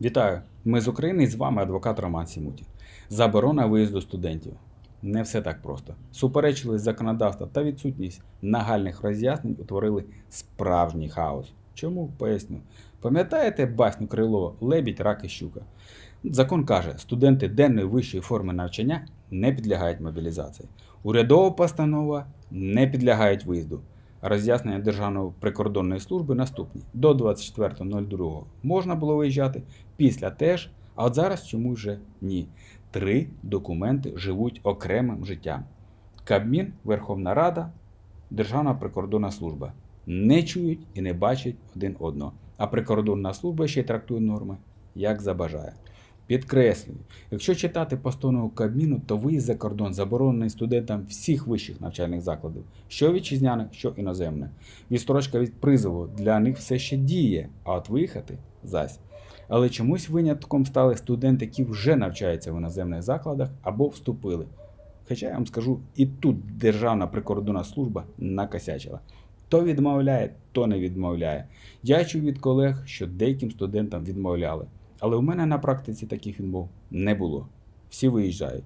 Вітаю! Ми з України і з вами адвокат Роман Сімутін. Заборона виїзду студентів. Не все так просто. Суперечливість законодавства та відсутність нагальних роз'яснень утворили справжній хаос. Чому? Поясню. Пам'ятаєте басню Крилова Лебідь, рак і щука? Закон каже, студенти денної вищої форми навчання не підлягають мобілізації. Урядова постанова не підлягають виїзду. Роз'яснення Державної прикордонної служби наступні: до 24.02 можна було виїжджати, після теж, а от зараз чому вже ні. Три документи живуть окремим життям: Кабмін, Верховна Рада, Державна прикордонна служба не чують і не бачать один одного. А прикордонна служба ще й трактує норми як забажає. Підкреслюю, якщо читати постанову Кабміну, то виїзд за кордон заборонений студентам всіх вищих навчальних закладів, що вітчизняних, що іноземних. Відстрочка від призову для них все ще діє, а от виїхати зась. Але чомусь винятком стали студенти, які вже навчаються в іноземних закладах або вступили. Хоча я вам скажу, і тут Державна прикордонна служба накосячила. То відмовляє, то не відмовляє. Я чув від колег, що деяким студентам відмовляли. Але у мене на практиці таких відмов не було. Всі виїжджають.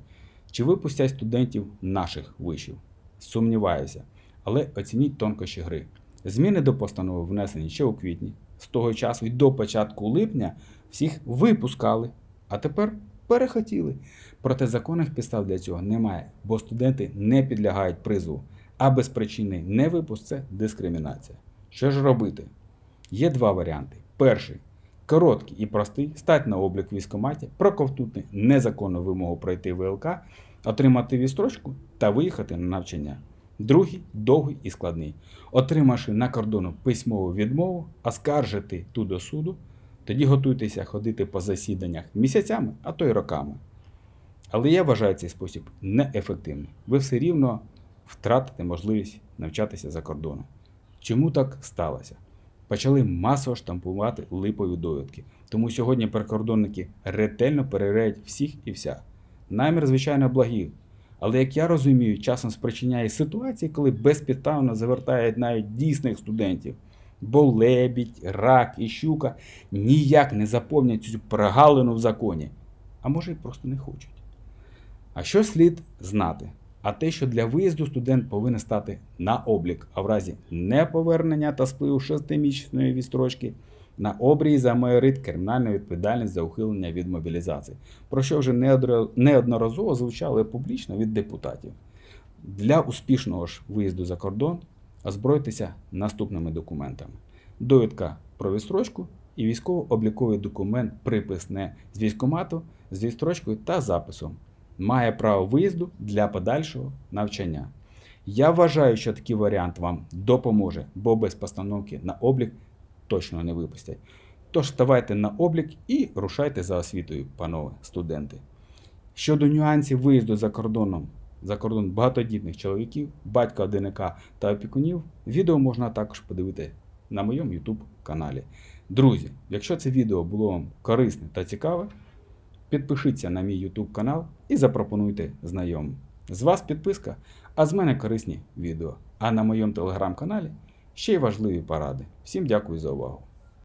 Чи випустять студентів наших вишів? Сумніваюся. Але оцініть тонкощі гри. Зміни до постанови внесені ще у квітні. З того часу і до початку липня всіх випускали, а тепер перехотіли. Проте законних підстав для цього немає, бо студенти не підлягають призову, а безпричинний невипуск це дискримінація. Що ж робити? Є два варіанти. Перший короткий і простий, стать на облік в військкоматі, проковтнути незаконну вимогу пройти ВЛК, отримати відстрочку та виїхати на навчання. Другий довгий і складний. Отримавши на кордону письмову відмову, оскаржити ту до суду, тоді готуйтеся ходити по засіданнях місяцями, а то й роками. Але я вважаю цей спосіб неефективним. Ви все рівно втратите можливість навчатися за кордоном. Чому так сталося? Почали масово штампувати липові довідки. Тому сьогодні прикордонники ретельно перевіряють всіх і вся. Намір, звичайно, благий. Але як я розумію, часом спричиняє ситуації, коли безпідставно завертають навіть дійсних студентів. Бо лебідь, рак і щука ніяк не заповнять цю прогалину в законі. А може просто не хочуть. А що слід знати? А те, що для виїзду студент повинен стати на облік, а в разі неповернення та спливу шестимісячної відстрочки на обрій за майорит кримінальну відповідальність за ухилення від мобілізації, про що вже неодноразово звучало публічно від депутатів. Для успішного ж виїзду за кордон озбройтеся наступними документами: довідка про відстрочку і військово-обліковий документ приписне з військкомату з відстрочкою та записом. Має право виїзду для подальшого навчання. Я вважаю, що такий варіант вам допоможе, бо без постановки на облік точно не випустять. Тож ставайте на облік і рушайте за освітою, панове студенти. Щодо нюансів виїзду за кордоном, за кордон багатодітних чоловіків, батька одиника та опікунів, відео можна також подивити на моєму YouTube каналі. Друзі, якщо це відео було вам корисне та цікаве, підпишіться на мій YouTube канал і запропонуйте знайомим. З вас підписка, а з мене корисні відео. А на моєму телеграм-каналі ще й важливі поради. Всім дякую за увагу.